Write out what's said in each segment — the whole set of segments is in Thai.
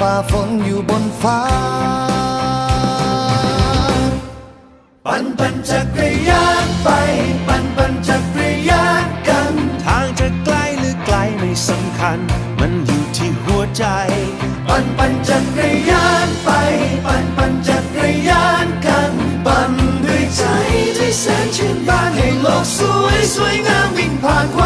ฝ่าฝนอยู่บนฟ้า ปั่นปั่นจักรยานไป ปั่นปั่นจักรยานกัน ทางจะไกลหรือไกลไม่สำคัญ มันอยู่ที่หัวใจ ปั่นปั่นจักรยานไป ปั่นปั่นจักรยานกัน ปั่นด้วยใจที่แสนชื่นบานให้โลกสวยสวยงามวิ่งผ่านความ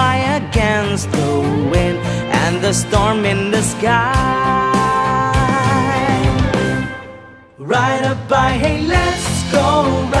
the storm in the sky. Ride a bike, hey, let's go. Ride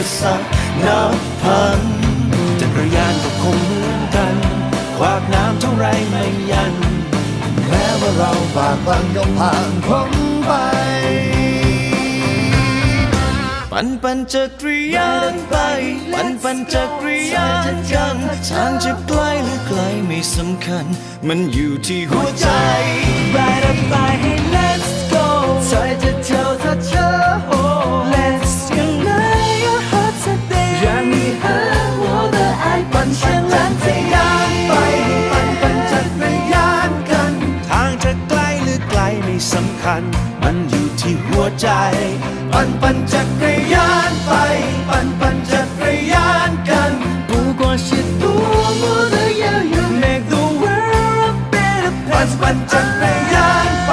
ปสรรคนับพันจักรยานก็คงเหมือนกัน ขวากน้ำเท่าไรไม่ยัน แม้ว่าเราบากบั่นย่อมผ่านพ้นไป ปั่นปั่นจักรยานไป ปั่นปั่นจักรยานกันทางจะไกลหรือไกลไม่สำคัญ มันอยู่ที่หัวใจ Ride a bike, ใจ ปั่นปั่นจักรยานไป ปั่นปั่นจักรยานกันผู้ก่อชิดตัวมือเยอะ Make the world a better place ปั่นปั่นจักรยานไป